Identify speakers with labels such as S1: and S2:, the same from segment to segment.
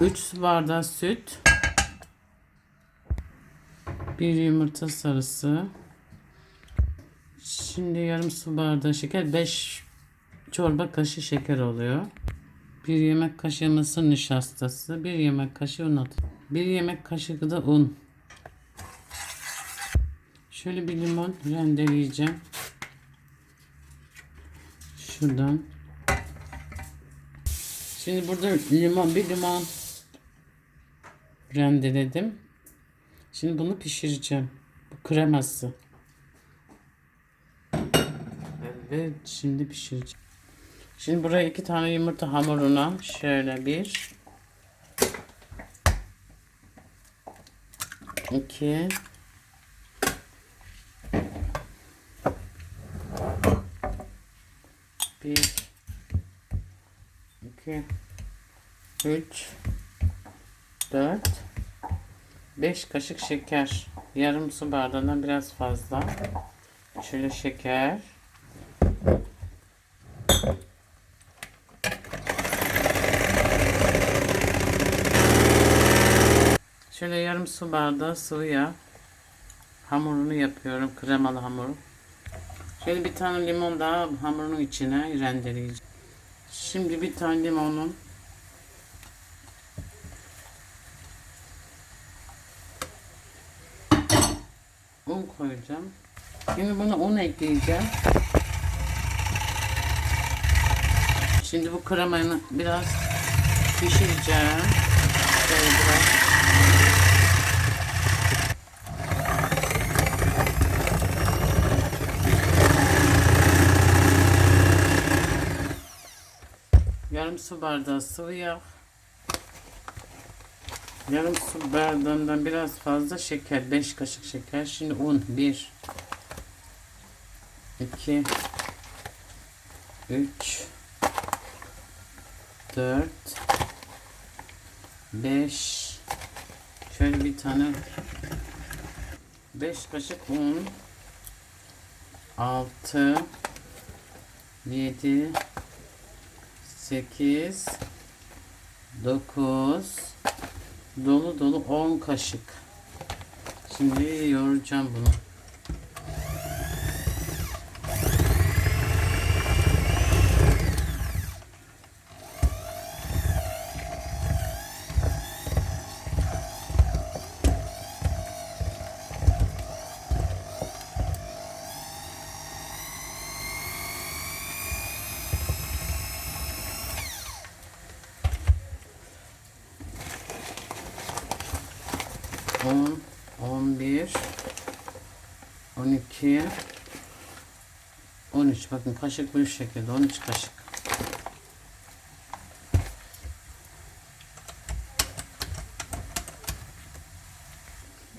S1: 3 su bardağı süt. 1 yumurta sarısı. Şimdi yarım su bardağı şeker. 5 çorba kaşığı şeker oluyor. 1 yemek kaşığı mısır nişastası. 1 yemek kaşığı un at. 1 yemek kaşığı da un. Şöyle bir limon rendeleyeceğim. Şuradan. Şimdi burada limon bir limon rendeledim. Şimdi bunu pişireceğim. Bu kreması. Evet şimdi pişireceğim. Şimdi buraya iki tane yumurta hamuruna şöyle bir iki bir iki üç dört beş kaşık şeker yarım su bardağından biraz fazla şöyle şeker Şöyle yarım su bardağı sıvı yağ hamurunu yapıyorum. Kremalı hamuru. Şöyle bir tane limon daha hamurun içine rendeleyeceğim. Şimdi bir tane limonun un koyacağım. Şimdi buna un ekleyeceğim. Şimdi bu kremayı biraz pişireceğim. Şöyle biraz Yarım su bardağı sıvı yağ. Yarım su bardağından biraz fazla şeker. 5 kaşık şeker. Şimdi un. 1 2 3 4 5 Şöyle bir tane 5 kaşık un 6 7 8 9 dolu dolu 10 kaşık. Şimdi yoğuracağım bunu. On, on bir, on iki, on üç. Bakın kaşık bu şekilde. On üç kaşık.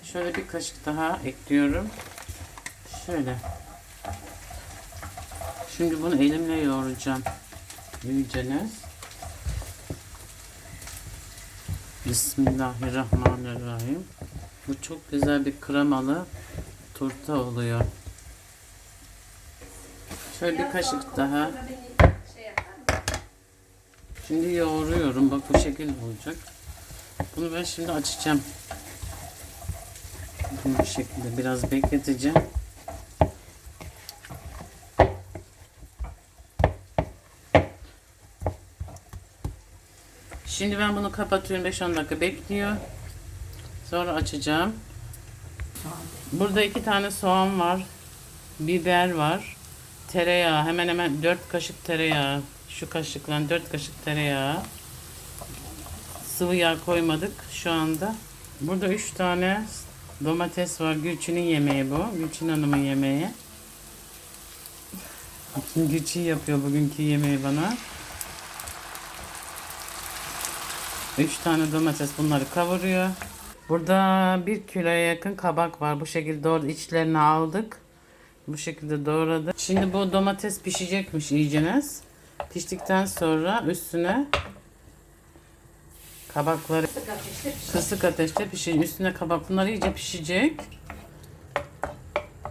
S1: Şöyle bir kaşık daha ekliyorum. Şöyle. Şimdi bunu elimle yoğuracağım. İyicene. Bismillahirrahmanirrahim. Bu çok güzel bir kremalı turta oluyor. Şöyle bir kaşık daha. Şimdi yoğuruyorum. Bak bu şekilde olacak. Bunu ben şimdi açacağım. Bu şekilde biraz bekleteceğim. Şimdi ben bunu kapatıyorum 5-10 dakika bekliyor. Sonra açacağım. Burada iki tane soğan var. Biber var. Tereyağı hemen hemen 4 kaşık tereyağı. Şu kaşıkla 4 kaşık tereyağı. Sıvı yağ koymadık şu anda. Burada 3 tane domates var. Gülçin'in yemeği bu. Gülçin Hanım'ın yemeği. Gülçin yapıyor bugünkü yemeği bana. 3 tane domates bunları kavuruyor. Burada 1 kiloya yakın kabak var. Bu şekilde doğru içlerini aldık. Bu şekilde doğradık. Şimdi bu domates pişecekmiş iyiceniz. Piştikten sonra üstüne kabakları kısık ateşte pişecek. Üstüne kabak bunlar iyice pişecek.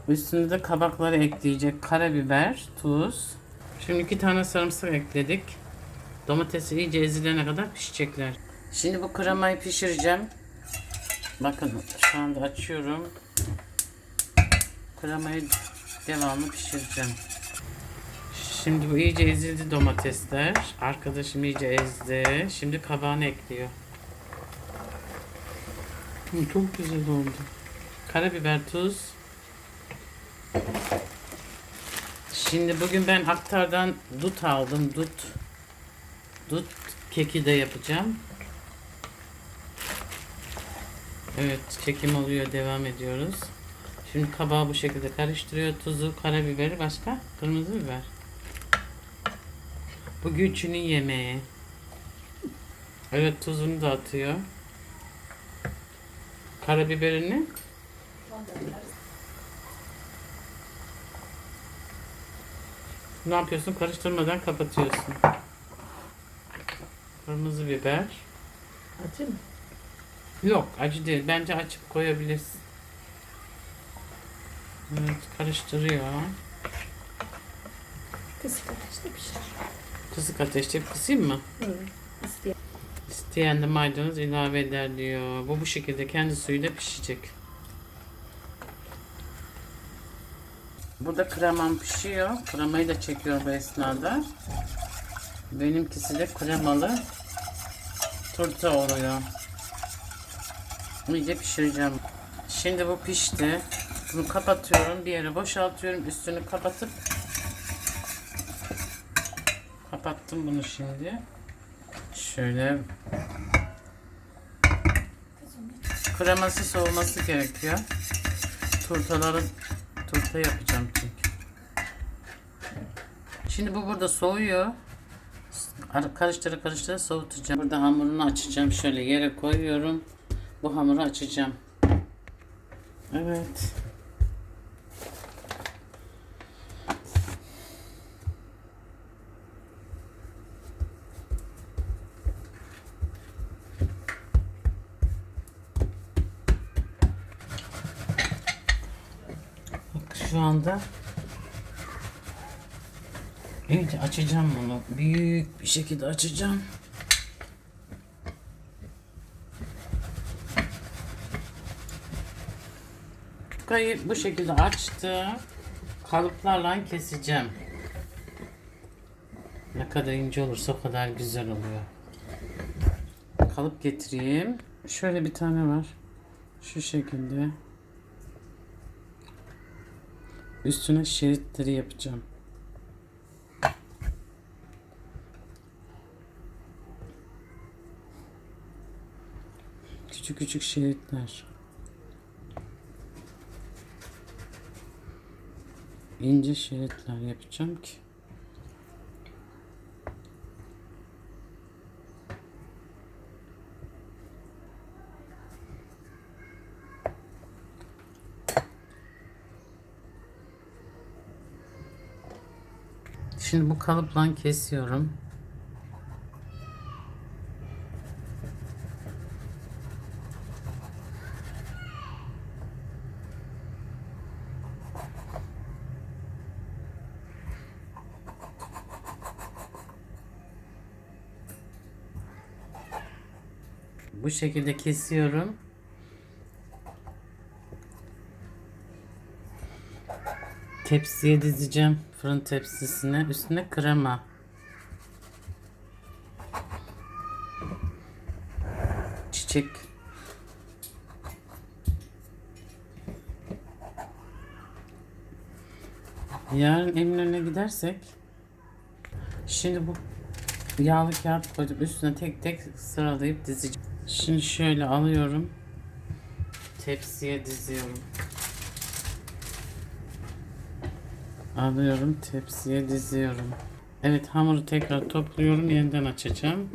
S1: Üstüne de kabakları ekleyecek. Karabiber, tuz. Şimdi iki tane sarımsak ekledik. Domatesi iyice ezilene kadar pişecekler. Şimdi bu kremayı pişireceğim. Bakın şu anda açıyorum. Kremayı devamlı pişireceğim. Şimdi bu iyice ezildi domatesler. Arkadaşım iyice ezdi. Şimdi kabağını ekliyor. Hı, çok güzel oldu. Karabiber, tuz. Şimdi bugün ben aktardan dut aldım. Dut. Dut keki de yapacağım. Evet çekim oluyor. Devam ediyoruz. Şimdi kabağı bu şekilde karıştırıyor. Tuzu, karabiberi başka? Kırmızı biber. Bu güçünün yemeği. Evet tuzunu da atıyor. Karabiberini. Ne yapıyorsun? Karıştırmadan kapatıyorsun. Kırmızı biber.
S2: Acı mı?
S1: Yok acı değil. Bence açıp koyabilirsin. Evet karıştırıyor.
S2: Kısık ateşte pişer.
S1: Kısık ateşte kısayım mı?
S2: İsteyen.
S1: İsteyen de maydanoz ilave eder diyor. Bu bu şekilde kendi suyuyla pişecek. Burada kremam pişiyor. Kremayı da çekiyor bu esnada. Benimkisi de kremalı turta oluyor. İyice pişireceğim. Şimdi bu pişti. Bunu kapatıyorum. Yere boşaltıyorum. Üstünü kapatıp kapattım bunu şimdi. Şöyle kreması soğuması gerekiyor. Turtaların turta yapacağım çünkü. Şimdi bu burada soğuyor. Ar- Karıştıra karıştıra soğutacağım. Burada hamurunu açacağım. Şöyle yere koyuyorum. Bu hamuru açacağım. Evet. Bak şu anda iyice açacağım bunu. Büyük bir şekilde açacağım. Yufkayı bu şekilde açtı. Kalıplarla keseceğim. Ne kadar ince olursa o kadar güzel oluyor. Kalıp getireyim. Şöyle bir tane var. Şu şekilde. Üstüne şeritleri yapacağım. Küçük küçük şeritler. İnce şeritler yapacağım ki. Şimdi bu kalıpla kesiyorum. Bu şekilde kesiyorum. Tepsiye dizeceğim. Fırın tepsisine. Üstüne krema. Çiçek. Yarın Eminönü'ne gidersek şimdi bu yağlı kağıt koydum. Üstüne tek tek sıralayıp dizeceğim. Şimdi şöyle alıyorum. Tepsiye diziyorum. Alıyorum tepsiye diziyorum. Evet hamuru tekrar topluyorum yeniden açacağım.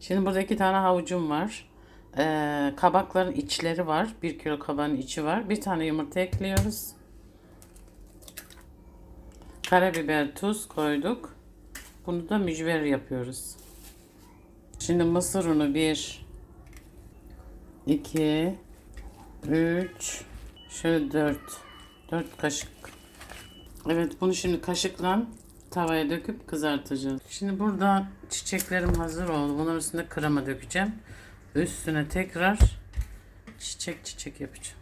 S1: Şimdi burada iki tane havucum var. Ee, kabakların içleri var. Bir kilo kabağın içi var. Bir tane yumurta ekliyoruz. Karabiber, tuz koyduk. Bunu da mücver yapıyoruz. Şimdi mısır unu 1 2 3 şöyle 4 4 kaşık Evet bunu şimdi kaşıkla tavaya döküp kızartacağız. Şimdi burada çiçeklerim hazır oldu. Bunun üstüne krema dökeceğim. Üstüne tekrar çiçek çiçek yapacağım.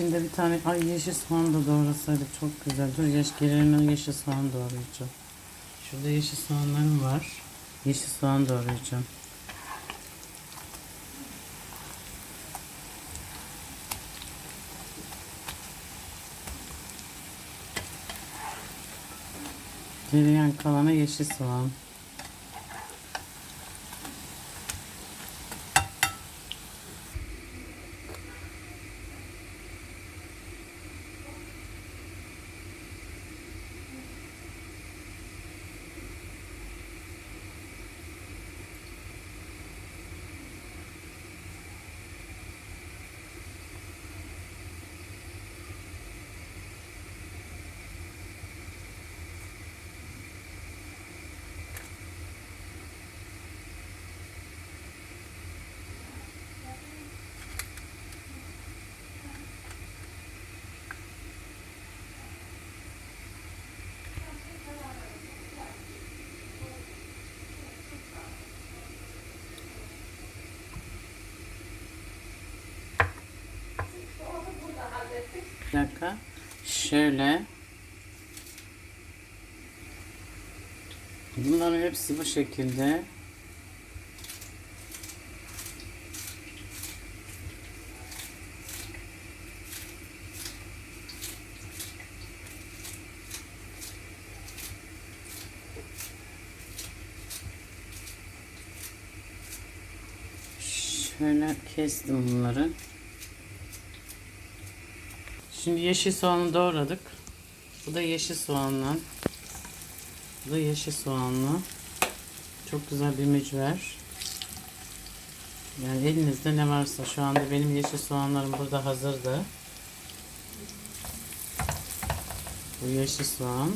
S1: İçinde bir tane ay yeşil soğan da doğrasaydık çok güzel. Dur yaş gelirine yeşil soğan doğrayacağım. Şurada yeşil soğanlarım var. Yeşil soğan doğrayacağım. Geriyen kalana yeşil soğan. Bir dakika. Şöyle. Bunların hepsi bu şekilde. Şöyle kestim bunları. Şimdi yeşil soğanı doğradık. Bu da yeşil soğanla. Bu da yeşil soğanla. Çok güzel bir mücver. Yani elinizde ne varsa şu anda benim yeşil soğanlarım burada hazırdı. Bu yeşil soğan.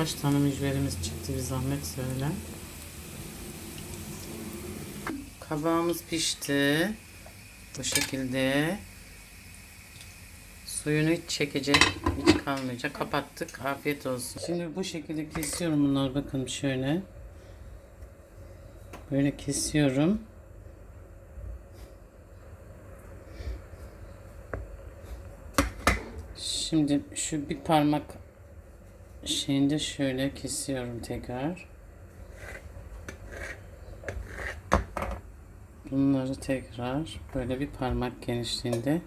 S1: Kaç tane mücverimiz çıktı bir zahmet söyle. Kabağımız pişti. Bu şekilde. Suyunu hiç çekecek. Hiç kalmayacak. Kapattık. Afiyet olsun. Şimdi bu şekilde kesiyorum bunları. Bakın şöyle. Böyle kesiyorum. Şimdi şu bir parmak şeyinde şöyle kesiyorum tekrar. Bunları tekrar böyle bir parmak genişliğinde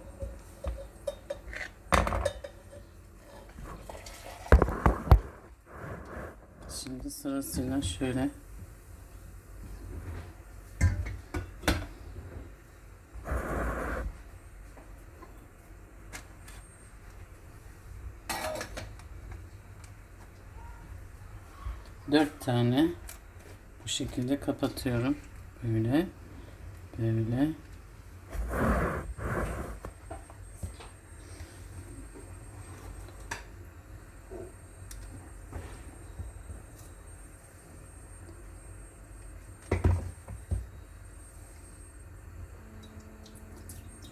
S1: Şimdi sırasıyla şöyle tane. Bu şekilde kapatıyorum. Böyle böyle.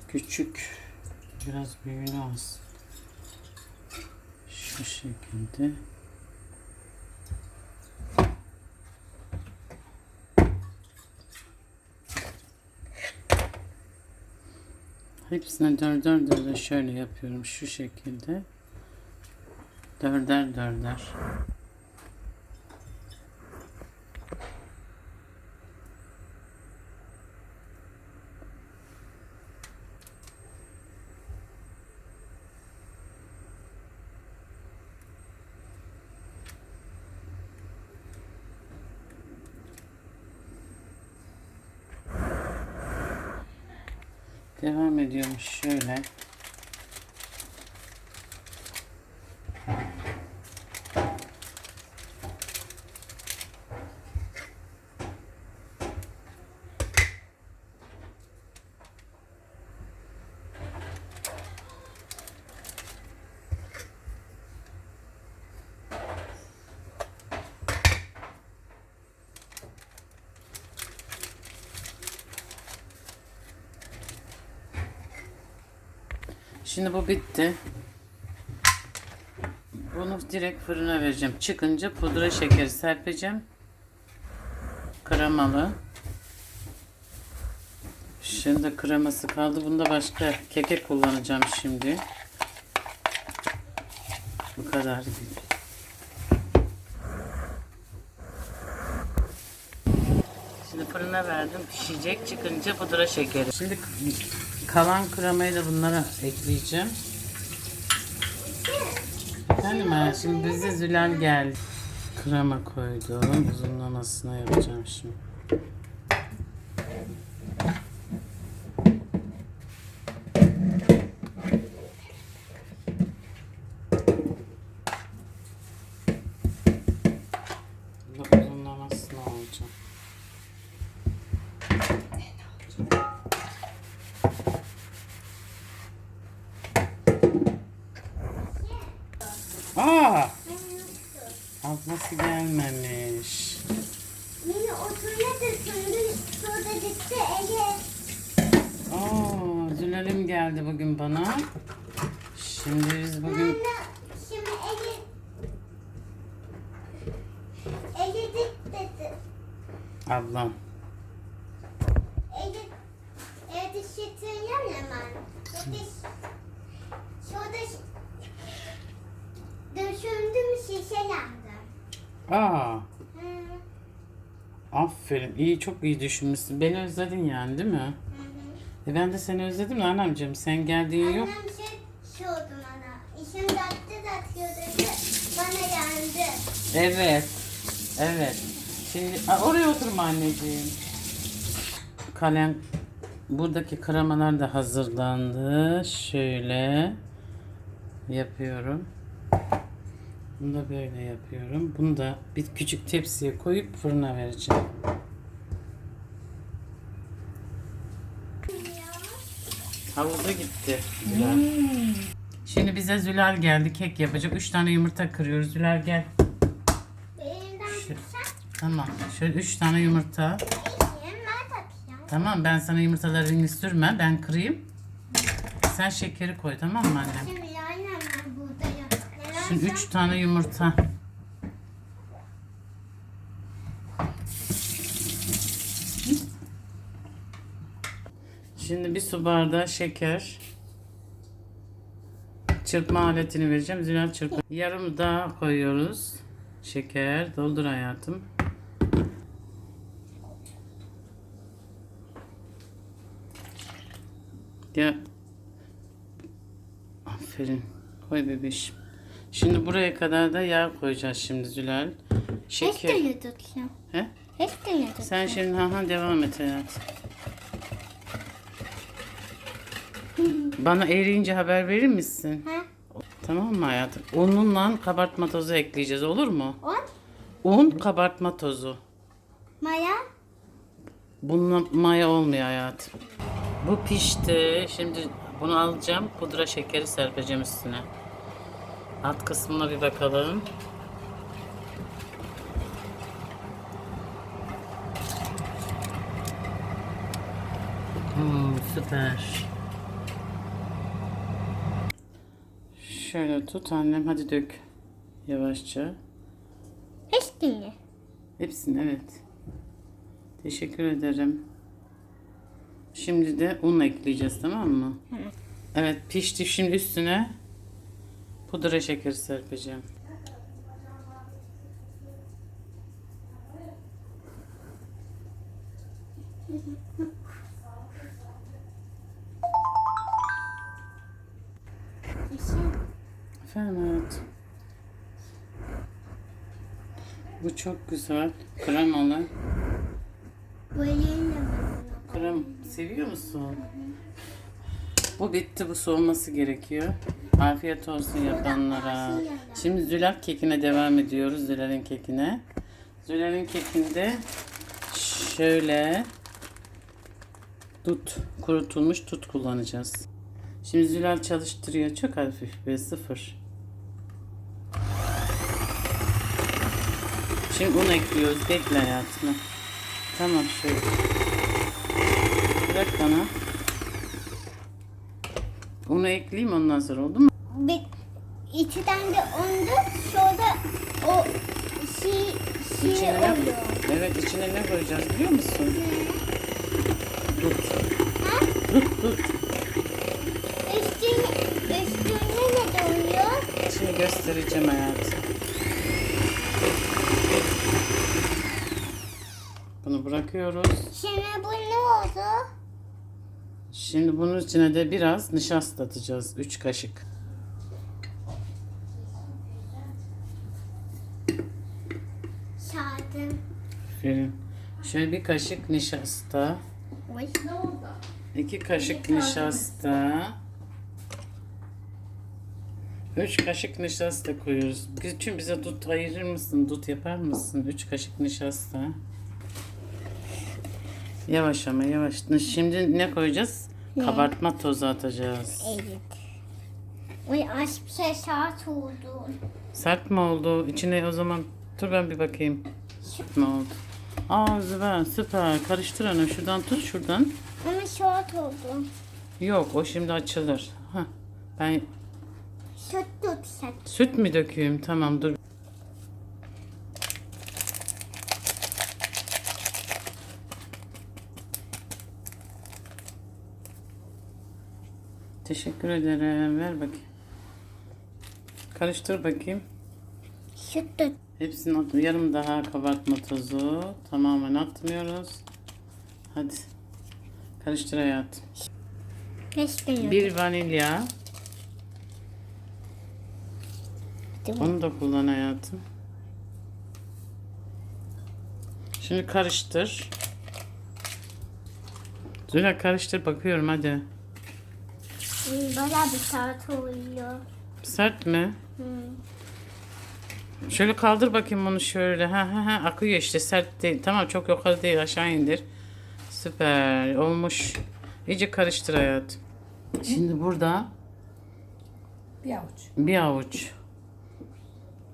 S1: Küçük biraz büyüğünü az şu şekilde Hepsine dörder dörder şöyle yapıyorum şu şekilde. Dörder dörder. Devam ediyormuş şöyle. Şimdi bu bitti. Bunu direkt fırına vereceğim. Çıkınca pudra şekeri serpeceğim. Kremalı. Şimdi kreması kaldı. Bunda başka keke kullanacağım şimdi. Bu kadar. Şimdi fırına verdim. Pişecek. Çıkınca pudra şekeri. Şimdi kalan kremayı da bunlara ekleyeceğim. Efendim ha, şimdi bize Zülal geldi. Krema koydum. Uzunlamasına yapacağım şimdi. Bunda uzunlamasına olacak. Aa! Ablası gelmemiş.
S3: Yine oturmadı sonra sonra gitti Ege.
S1: Aa, Zülal'im geldi bugün bana. Şimdi biz bugün
S3: Anne şimdi Ege Ege dik dedi.
S1: ablam.
S3: Ege Ege şişiriyorum hemen. Dedi şurada düşündüm şişe yandı.
S1: Aa, aferin. İyi çok iyi düşünmüşsün. Beni özledin yani değil mi?
S3: Hı hı.
S1: E ben de seni özledim de anamcığım. Sen geldiğin yok.
S3: Annem şey sordu bana. İşim dattı datıyor dedi. Bana yandı.
S1: Evet. Evet. Şimdi oraya oturma anneciğim. Kalem buradaki kremalar da hazırlandı. Şöyle yapıyorum. Bunu da böyle yapıyorum. Bunu da bir küçük tepsiye koyup fırına vereceğim. Havuza gitti. Zülal. Şimdi bize Zülal geldi. Kek yapacak. Üç tane yumurta kırıyoruz. Zülal gel. Şu- Tamam. Şöyle üç tane yumurta. Tamam ben sana yumurtalarını sürme. Ben kırayım. Sen şekeri koy tamam mı annem?
S3: Şimdi aynen ben buradayım. Neden
S1: Şimdi üç tane yumurta. Şimdi bir su bardağı şeker. Çırpma aletini vereceğim. Zülal çırpma. Yarım daha koyuyoruz. Şeker. Doldur hayatım. Ya. Aferin. Koy bebeğim. Şimdi buraya kadar da yağ koyacağız şimdi Zülal. Şeker.
S3: Hepsini tutacağım.
S1: He?
S3: Hepsini tutacağım.
S1: Sen şimdi ha ha devam et hayatım. Bana eriyince haber verir misin?
S3: Ha?
S1: Tamam mı hayatım? Ununla kabartma tozu ekleyeceğiz olur mu?
S3: On.
S1: Un kabartma tozu.
S3: Maya.
S1: Bununla maya olmuyor hayatım. Bu pişti. Şimdi bunu alacağım. Pudra şekeri serpeceğim üstüne. Alt kısmına bir bakalım. Hmm, süper. Şöyle tut annem hadi dök. Yavaşça.
S3: Hepsini.
S1: Hepsini evet. Teşekkür ederim. Şimdi de un ekleyeceğiz tamam mı? Evet pişti şimdi üstüne pudra şekeri serpeceğim. Efendim hayatım. Bu çok güzel. Kremalı.
S3: Böyle
S1: Krem seviyor musun? Bu bitti. Bu soğuması gerekiyor. Afiyet olsun yapanlara. Şimdi zülal kekine devam ediyoruz. Zülal'in kekine. Zülal'in kekinde şöyle dut, kurutulmuş tut kullanacağız. Şimdi Zülal çalıştırıyor. Çok hafif ve sıfır. Şimdi un ekliyoruz. Bekle hayatım. Tamam şöyle. Bırak bana. Unu ekleyeyim ondan sonra oldu mu?
S3: Bir, içten de ondu. Sonra o şey, şey
S1: İçine ne?
S3: oluyor.
S1: Evet içine ne koyacağız biliyor musun? Dut.
S3: Ha?
S1: Dut dut.
S3: Üstüne, üstüne ne de oluyor?
S1: Şimdi göstereceğim hayatım. Bunu bırakıyoruz.
S3: Şimdi bu ne oldu?
S1: Şimdi bunun içine de biraz nişasta atacağız. 3 kaşık. Verin. Şöyle bir kaşık nişasta.
S3: Oy.
S1: 2 kaşık nişasta. 3 kaşık nişasta koyuyoruz. Çünkü bize dut ayırır mısın? Dut yapar mısın? 3 kaşık nişasta. Yavaş ama yavaş. Şimdi ne koyacağız? Kabartma tozu atacağız.
S3: Evet. Oy aç bir şey saat oldu.
S1: Sert mi oldu? İçine o zaman dur ben bir bakayım. Sert mi oldu? Aa süper, süper. Karıştır onu. Şuradan tut şuradan.
S3: Ama saat oldu.
S1: Yok o şimdi açılır. Hah. Ben
S3: Süt tut süt.
S1: süt mü dökeyim? Tamam dur. Teşekkür ederim. Ver bakayım. Karıştır bakayım.
S3: Süt.
S1: Hepsini at. Yarım daha kabartma tozu. Tamamen atmıyoruz. Hadi. Karıştır hayatım.
S3: Gün
S1: Bir vanilya. Onu da kullan hayatım. Şimdi karıştır. Züla karıştır bakıyorum hadi.
S3: Bana bir saat oluyor.
S1: Sert mi?
S3: Hı.
S1: Şöyle kaldır bakayım bunu şöyle. Ha ha ha akıyor işte sert değil. Tamam çok yukarı değil aşağı indir. Süper olmuş. İyice karıştır hayatım. Şimdi burada
S2: Bir avuç.
S1: bir avuç.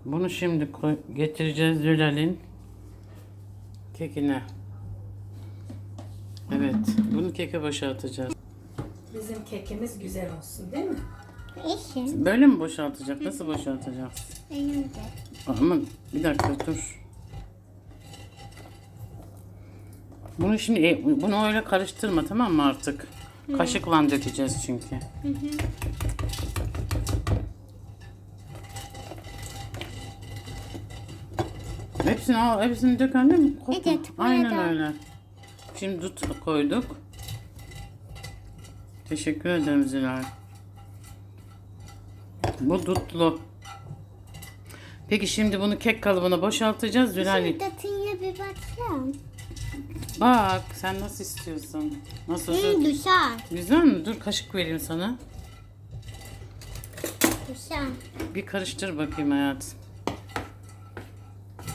S1: Bunu şimdi koy, getireceğiz Zülal'in kekine. Evet, bunu keke boşaltacağız.
S2: Bizim kekimiz güzel olsun değil mi?
S3: İşim.
S1: Böyle mi boşaltacak? Nasıl boşaltacağız?
S3: Benim de.
S1: Ama bir dakika dur. Bunu şimdi e, bunu öyle karıştırma tamam mı artık? Kaşıkla dökeceğiz çünkü. Hepsini al, hepsini dök annem.
S3: Evet,
S1: Aynen öyle. Şimdi dut koyduk. Teşekkür ederim Zülal. Bu dutlu. Peki şimdi bunu kek kalıbına boşaltacağız. Zülal
S3: Şimdi tatlıya bir baksana.
S1: bak sen nasıl istiyorsun? Nasıl?
S3: Hı, güzel.
S1: Güzel mi? Dur kaşık vereyim sana.
S3: Güzel.
S1: Bir karıştır bakayım hayatım.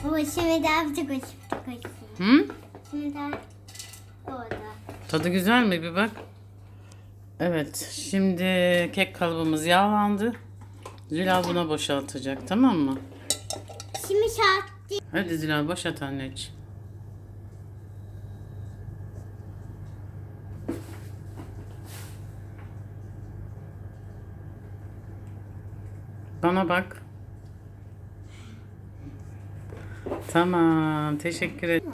S3: O şimdi daha bir kaşık kaşık.
S1: Hı?
S3: Şimdi daha orada.
S1: Tadı güzel mi? Bir bak. Evet. Şimdi kek kalıbımız yağlandı. Zülal buna boşaltacak. Tamam mı?
S3: Şimdi değil.
S1: Hadi Zülal boşalt anneciğim. Bana bak. Tamam. Teşekkür ederim.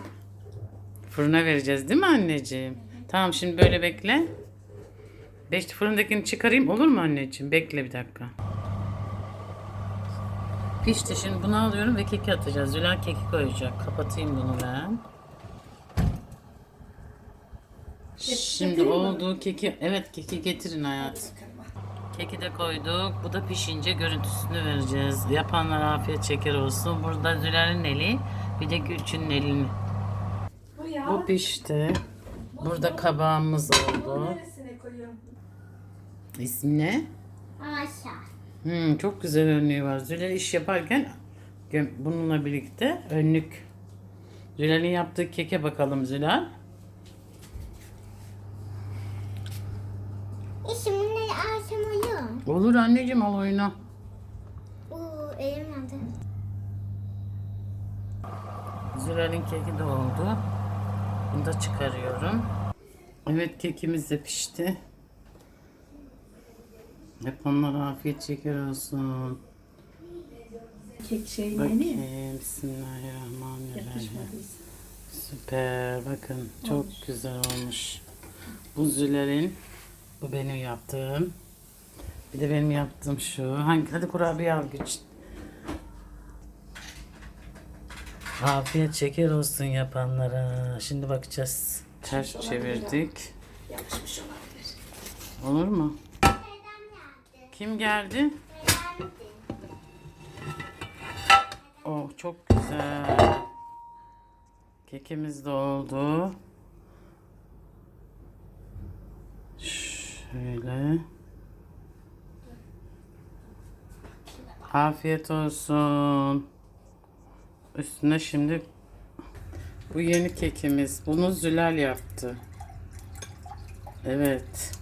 S1: Fırına vereceğiz değil mi anneciğim? Tamam şimdi böyle bekle. Beş fırındakini çıkarayım olur mu anneciğim? Bekle bir dakika. Pişti şimdi bunu alıyorum ve keki atacağız. Zülal keki koyacak. Kapatayım bunu ben. Şimdi olduğu keki, evet keki getirin hayatım. Keki de koyduk. Bu da pişince görüntüsünü vereceğiz. Yapanlara afiyet şeker olsun. Burada Zülal'in eli, bir de Gülçin'in elini.
S2: Bu
S1: pişti. Burada kabağımız oldu.
S2: Neresine koyuyorum?
S1: İsmi ne?
S3: Aşağı.
S1: Hmm, çok güzel önlüğü var. Zülal iş yaparken bununla birlikte önlük. Zülal'in yaptığı keke bakalım Zülal.
S3: İşim bunları akşam uyuyor.
S1: Olur anneciğim al oyna.
S3: Oo elim yandı.
S1: Zülal'in keki de oldu. Bunu da çıkarıyorum. Evet kekimiz de pişti. Hep onlara afiyet şeker olsun.
S2: Kek şey.
S1: Bakayım. Bismillahirrahmanirrahim. Süper. Bakın çok güzel olmuş. Bu Zülal'in. Bu benim yaptığım. Bir de benim yaptığım şu. Hangi? Hadi kurabiye al güç. Afiyet şeker olsun yapanlara. Şimdi bakacağız. Ters çevirdik.
S2: Yapışmış olabilir.
S1: Olur mu? Kim geldi? Oh çok güzel. Kekimiz de oldu. Şöyle. Afiyet olsun. Üstüne şimdi bu yeni kekimiz. Bunu Zülal yaptı. Evet.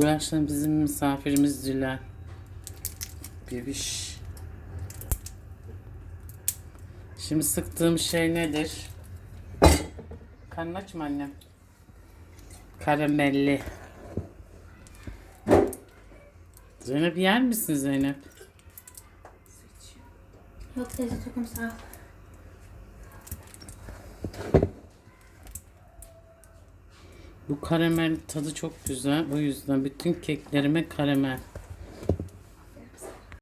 S1: Bu akşam bizim misafirimiz Zülal. Bebiş. Şimdi sıktığım şey nedir? Karnın aç mı annem? Karamelli. Zeynep yer misin Zeynep?
S2: Yok teyze tokum sağ ol.
S1: Bu karamel tadı çok güzel. O yüzden bütün keklerime karamel.